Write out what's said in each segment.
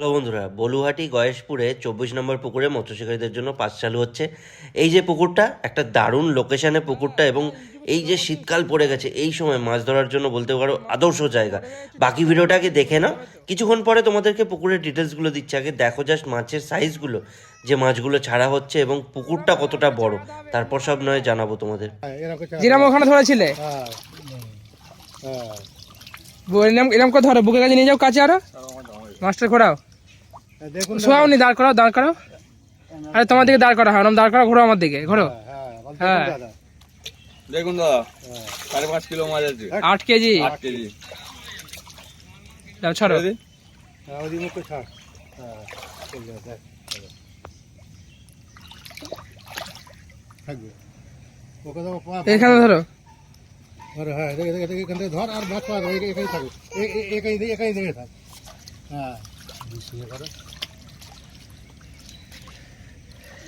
Hello বন্ধুরা বলুহাটি গয়েশপুরে চব্বিশ নম্বর পুকুরে মৎস্যশিকারীদের জন্য পাস চালু হচ্ছে। এই যে পুকুরটা একটা দারুণ লোকেশনে পুকুরটা এবং এই যে শীতকাল পড়ে গেছে এই সময় মাছ ধরার জন্য বলতে পারো আদর্শ জায়গা। বাকি ভিডিওটাকে দেখে নাও। কিছুক্ষণ পরে তোমাদেরকে পুকুরের ডিটেলসগুলো দিচ্ছে। আগে দেখো জাস্ট মাছের সাইজগুলো যে মাছগুলো ছাড়া হচ্ছে এবং পুকুরটা কতটা বড়। তারপর সব নয় জানাব তোমাদের। যেরকম ওখানে ধরেছিলে? হ্যাঁ হ্যাঁ। করে ধরো বুকের কাছে নিয়ে যাও কাছে আরও। মাস্টার ঘোরাও। দেখুন শোয়াও নি দাঁড় করাও দাঁড় করাও। আরে তোমার দিকে দাঁড় করা হয় দাঁড় করাও ঘোরো আমার দিকে ঘোরো। হ্যাঁ হ্যাঁ। দেখুন দাদা। সাড়ে পাঁচ কিলো মাছ আছে। আট কেজি। আট কেজি। যাও ছাড়ো? হ্যাঁ হ্যাঁ এখানে ধরো। ধর হ্যাঁ দেখে দেখে দেখে এখান থেকে ধর আর একাই এ- একাই দিয়ে একাই দেখে থাক। হ্যাঁ বিশিয়ে করো ধরো শোয়া। আর পা-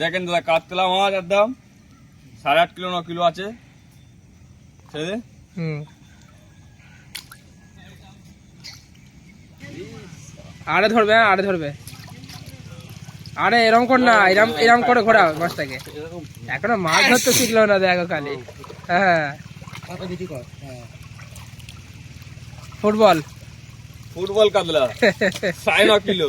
দেখেন দাদা কাতলা মাছ এর দাম সাড়ে আট কিলো ন কিলো আছে। আরে ধরবে আরে ধরবে। আরে এরম কর না এরম এরম করে ঘোরা মাছটাকে। এখনও মাছ ধরতে শিখলো না দেখো খালি। হ্যাঁ। ফুটবল। ফুটবল কাতলা সাড়ে ন কিলো।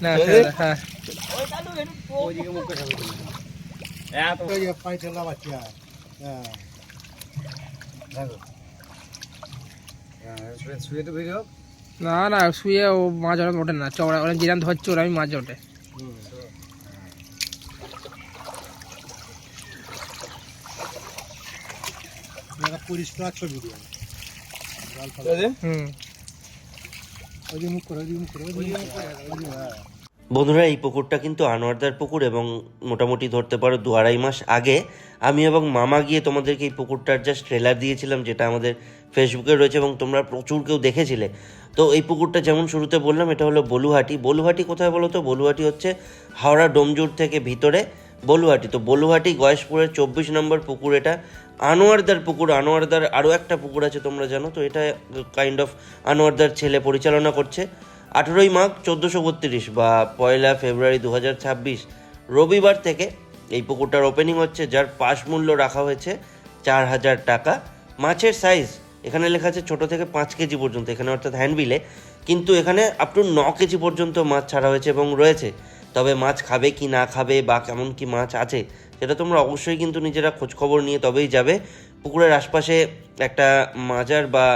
না হ্যাঁ হ্যাঁ হ্যাঁ। শুয়ে না শুয়ে ও মাছ অনেক ওঠে না চওড়া অনেক জিরান ধরছে ওরা আমি মাছ ওঠে পরিষ্কার ছবি হুম। বন্ধুরা, এই পুকুরটা কিন্তু আনোয়ারদার পুকুর এবং মোটামুটি ধরতে পারো দু আড়াই মাস আগে আমি এবং মামা গিয়ে তোমাদেরকে এই পুকুরটার জাস্ট ট্রেলার দিয়েছিলাম, যেটা আমাদের ফেসবুকে রয়েছে এবং তোমরা প্রচুর কেউ দেখেছিলে। তো এই পুকুরটা যেমন শুরুতে বললাম, এটা হলো বলুহাটি। বলুহাটি কোথায় বলো তো? বলুহাটি হচ্ছে হাওড়া ডোমজুর থেকে ভিতরে। বলুহাটি তো বলুহাটি গয়েশপুরের চব্বিশ নম্বর পুকুর এটা, আনোয়ারদার পুকুর, আনোয়ারদার আরও একটা পুকুর আছে তোমরা জানো, তো এটা কাইন্ড অফ আনোয়ারদার ছেলে পরিচালনা করছে। আঠেরোই মাঘ চোদ্দোশো বত্রিশ বা পয়লা ফেব্রুয়ারি দু ছাব্বিশ, রবিবার থেকে এই পুকুরটার ওপেনিং হচ্ছে, যার পাশ মূল্য রাখা হয়েছে চার হাজার টাকা। মাছের সাইজ এখানে লেখা আছে ছোটো থেকে পাঁচ কেজি পর্যন্ত, এখানে অর্থাৎ হ্যান্ডবিলে কিন্তু এখানে আপ টু ন কেজি পর্যন্ত মাছ ছাড়া হয়েছে এবং রয়েছে। তবে মাছ খাবে কি না খাবে বা কেমন কি মাছ আছে, সেটা তোমরা অবশ্যই কিন্তু নিজেরা খোঁজখবর নিয়ে তবেই যাবে। পুকুরের আশপাশে একটা মাজার বা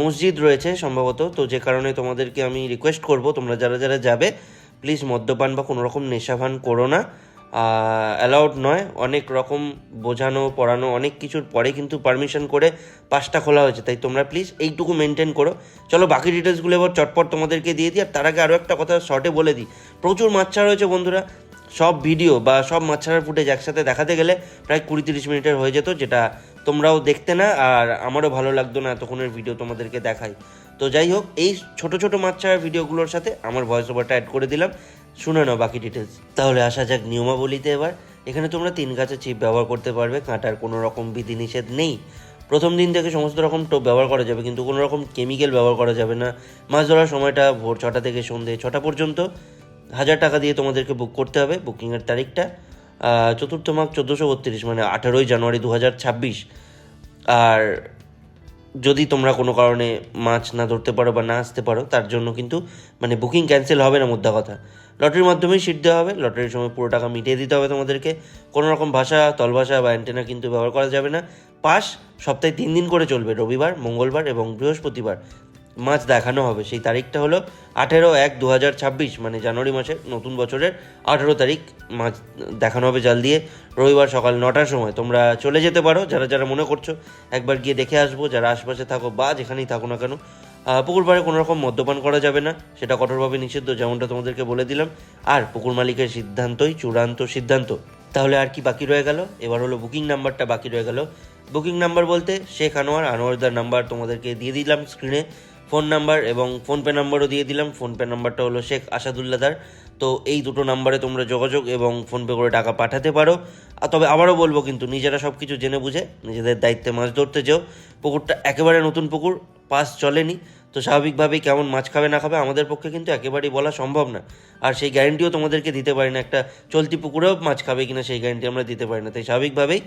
মসজিদ রয়েছে সম্ভবত, তো যে কারণে তোমাদেরকে আমি রিকোয়েস্ট করব, তোমরা যারা যারা যাবে প্লিজ মদ্যপান বা কোনো রকম নেশাভান করো না। অ্যালাউড নয়। অনেক রকম বোঝানো, পড়ানো, অনেক কিছুর পরে কিন্তু পারমিশন করে পাসটা খোলা হয়েছে। তাই তোমরা প্লিজ এইটুকু মেনটেন করো। চলো বাকি ডিটেলসগুলো এবার চটপট তোমাদেরকে দিয়ে দিই। আর তার আগে আরও একটা কথা শর্টে বলে দিই। প্রচুর মাছ হয়েছে বন্ধুরা। সব ভিডিও বা সব মাছ ফুটেজ একসাথে দেখাতে গেলে প্রায় কুড়ি তিরিশ মিনিটের হয়ে যেত, যেটা তোমরাও দেখতে না। আর আমারও ভালো লাগতো না এতক্ষণের ভিডিও তোমাদেরকে দেখাই তো যাই হোক, এই ছোট ছোট মাছ ভিডিওগুলোর সাথে আমার ভয়েস ওভারটা অ্যাড করে দিলাম। শুনে নাও বাকি ডিটেলস তাহলে আসা যাক নিয়মাবলীতে এবার। এখানে তোমরা তিন গাছের চিপ ব্যবহার করতে পারবে, কাঁটার কোনো রকম বিধিনিষেধ নেই। প্রথম দিন থেকে সমস্ত রকম টোপ ব্যবহার করা যাবে, কিন্তু কোনো রকম কেমিক্যাল ব্যবহার করা যাবে না। মাছ ধরার সময়টা ভোর ছটা থেকে সন্ধে ছটা পর্যন্ত। হাজার টাকা দিয়ে তোমাদেরকে বুক করতে হবে বুকিংয়ের তারিখটা। চতুর্থ মাঘ চোদ্দোশো বত্রিশ মানে আঠেরোই জানুয়ারি দু হাজার ছাব্বিশ। আর যদি তোমরা কোনো কারণে মাছ না ধরতে পারো বা না আসতে পারো, তার জন্য কিন্তু মানে বুকিং ক্যান্সেল হবে না মোদ্দা কথা। লটারির মাধ্যমেই সিট দেওয়া হবে, লটারির সময় পুরো টাকা মিটিয়ে দিতে হবে তোমাদেরকে। কোনো রকম ভাষা, তলভাষা বা অ্যান্টেনা কিন্তু ব্যবহার করা যাবে না। পাস সপ্তাহে তিন দিন করে চলবে, রবিবার, মঙ্গলবার এবং বৃহস্পতিবার। মাছ দেখানো হবে। সেই তারিখটা হলো আঠেরো এক দু হাজার ছাব্বিশ মানে জানুয়ারি মাসের নতুন বছরের আঠেরো তারিখ মাছ দেখানো হবে জাল দিয়ে। রবিবার সকাল নটার সময় তোমরা চলে যেতে পারো। যারা যারা মনে করছ, একবার গিয়ে দেখে আসব। যারা আশপাশে থাকো বা যেখানেই থাকো না কেন পুকুর পাড়ে কোনো রকম মদ্যপান করা যাবে না। সেটা কঠোরভাবে নিষিদ্ধ, যেমনটা তোমাদেরকে বলে দিলাম। আর পুকুর মালিকের সিদ্ধান্তই চূড়ান্ত সিদ্ধান্ত। তাহলে আর কি বাকি রয়ে গেল? এবার হলো বুকিং নাম্বারটা বাকি রয়ে গেল। বুকিং নাম্বার বলতে শেখ আনোয়ার, আনোয়ারদার নাম্বার তোমাদেরকে দিয়ে দিলাম স্ক্রিনে। ফোন নাম্বার এবং ফোনপে নাম্বারও দিয়ে দিলাম। ফোনপে নাম্বারটা হলো শেখ আসাদুল্লাদার। তো এই দুটো নাম্বারে তোমরা যোগাযোগ এবং ফোনপে করে টাকা পাঠাতে পারো। আর তবে আবারও বলব, কিন্তু নিজেরা সব কিছু জেনে বুঝে নিজেদের দায়িত্বে মাছ ধরতে যেও। পুকুরটা একেবারে নতুন পুকুর, পাস চলেনি। তো স্বাভাবিকভাবেই কেমন মাছ খাবে না খাবে আমাদের পক্ষে কিন্তু একেবারেই বলা সম্ভব না। আর সেই গ্যারেন্টিও তোমাদেরকে দিতে পারি না। একটা চলতি পুকুরেও মাছ খাবে কিনা সেই গ্যারেন্টি আমরা দিতে পারি না। তাই স্বাভাবিকভাবেই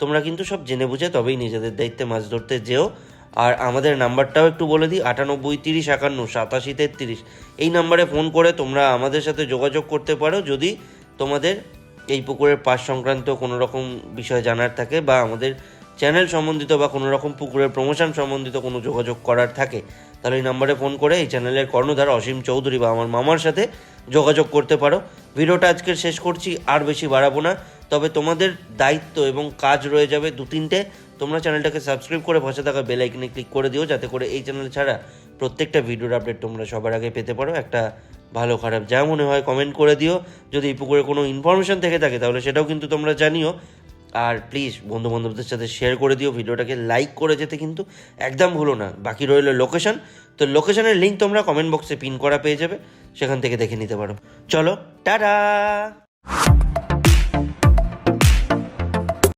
তোমরা কিন্তু সব জেনে বুঝে তবেই নিজেদের দায়িত্বে মাছ ধরতে যেও। আর আমাদের নাম্বারটাও একটু বলে দিই, আটানব্বই তিরিশ একান্ন, সাতাশি তেত্রিশ। এই নাম্বারে ফোন করে তোমরা আমাদের সাথে যোগাযোগ করতে পারো যদি তোমাদের এই পুকুরের পাশ সংক্রান্ত কোনো রকম বিষয় জানার থাকে বা আমাদের চ্যানেল সম্বন্ধিত বা কোনো রকম পুকুরের প্রমোশন সম্বন্ধিত কোনো যোগাযোগ করার থাকে। তাহলে এই নাম্বারে ফোন করে এই চ্যানেলের কর্ণধার অসীম চৌধুরী বা আমার মামার সাথে যোগাযোগ করতে পারো। ভিডিওটা আজকের শেষ করছি, আর বেশি বাড়াবো না। তবে তোমাদের দায়িত্ব এবং কাজ রয়ে যাবে দু তিনটে তোমরা চ্যানেলটাকে সাবস্ক্রাইব করে পাশে থাকা বেল আইকনে ক্লিক করে দিও, যাতে করে এই চ্যানেল ছাড়া প্রত্যেকটা ভিডিওর আপডেট তোমরা সবার আগে পেতে পারো। একটা ভালো খারাপ যা মনে হয় কমেন্ট করে দিও। যদি এই পুকুরে কোনো ইনফরমেশন থেকে থাকে, তাহলে সেটাও কিন্তু তোমরা জানিও। আর প্লিজ বন্ধু বান্ধবদের সাথে শেয়ার করে দিও। ভিডিওটাকে লাইক করে যেতে কিন্তু একদম ভুলো না। বাকি রইল লোকেশান তো লোকেশানের লিঙ্ক তোমরা কমেন্ট বক্সে পিন করা পেয়ে যাবে। সেখান থেকে দেখে নিতে পারো। চলো, টাটা!